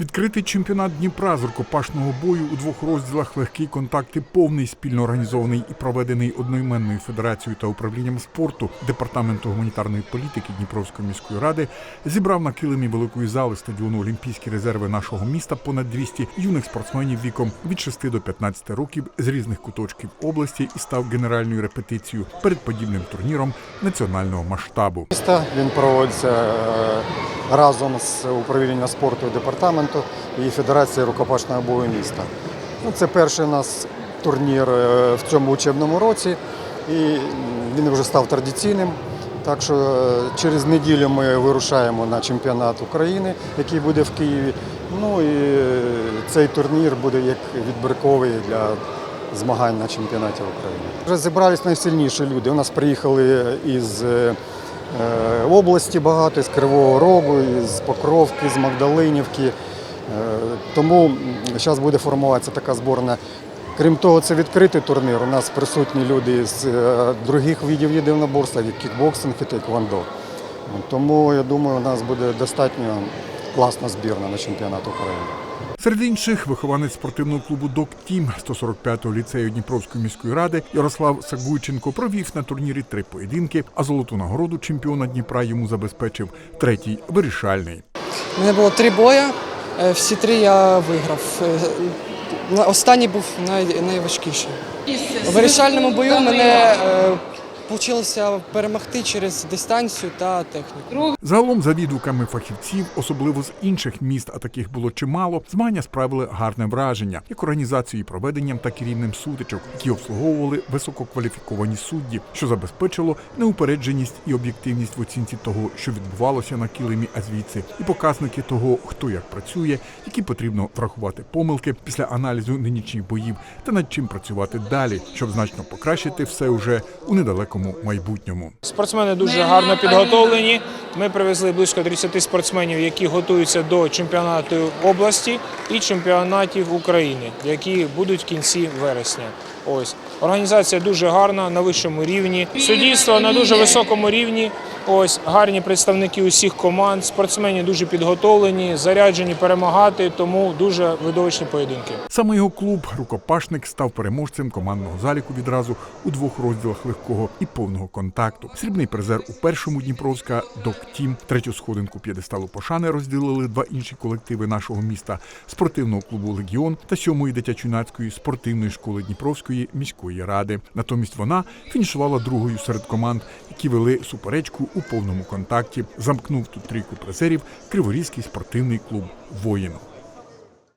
Відкритий чемпіонат Дніпра з рукопашного бою у двох розділах легкі контакти повний спільно організований і проведений одноіменною федерацією та управлінням спорту департаменту гуманітарної політики Дніпровської міської ради зібрав на килимі великої зали стадіону Олімпійські резерви нашого міста понад 200 юних спортсменів віком від 6 до 15 років з різних куточків області і став генеральною репетицією перед подібним турніром національного масштабу. міста. Він проводиться е, разом з управлінням спорту департаменту і Федерацією рукопашного бою міста. Ну, Це перший у нас турнір е, в цьому учебному році, і він вже став традиційним. Так що е, через неділю ми вирушаємо на чемпіонат України, який буде в Києві. Ну і е, цей турнір буде як відбірковий для змагань на чемпіонаті України. Вже зібрались найсильніші люди. У нас приїхали із області багато, з Кривого Рогу, із Покровки, з Магдалинівки. Е, Тому зараз буде формуватися така зборна. Крім того, це відкритий турнір. У нас присутні люди з е, других видів єдиноборства, як кікбоксинг і тейквондо. Тому я думаю, у нас буде достатньо класна збірна на чемпіонат України. Серед інших вихованець спортивного клубу Док Тім 145-го ліцею Дніпровської міської ради Ярослав Сагуйченко провів на турнірі три поєдинки, а золоту нагороду чемпіона Дніпра йому забезпечив третій вирішальний. У мене було три бої, е, всі три я виграв. Е, Останній був най, найважкіший. У вирішальному бою мене вийшло перемогти через дистанцію та техніку. Загалом, за відгуками фахівців, особливо з інших міст, а таких було чимало, змагання справили гарне враження, як організацією, проведенням, так і рівнем сутичок, які обслуговували висококваліфіковані судді, що забезпечило неупередженість і об'єктивність в оцінці того, що відбувалося на килимі, а звідси, і показники того, хто як працює, які потрібно врахувати помилки після аналізу нинішніх боїв, та над чим працювати далі, щоб значно покращити все уже у недалекому майбутньому. Спортсмени дуже гарно підготовлені. Ми привезли близько 30 спортсменів, які готуються до чемпіонату області і чемпіонатів України, які будуть в кінці вересня. Ось організація дуже гарна на вищому рівні. Суддівство на дуже високому рівні. Ось гарні представники усіх команд. Спортсмени дуже підготовлені, заряджені перемагати, тому дуже видовищні поєдинки. Саме його клуб рукопашник став переможцем командного заліку відразу у двох розділах легкого і повного контакту. Срібний призер у першому Дніпровська Док Тім. Третю сходинку п'єдесталу пошани розділили два інші колективи нашого міста спортивного клубу Легіон та сьомої дитячо-юнацької спортивної школи Дніпровської міської ради. Натомість вона фінішувала другою серед команд, які вели суперечку у повному контакті. Замкнув тут трійку призерів Криворізький спортивний клуб Воїн.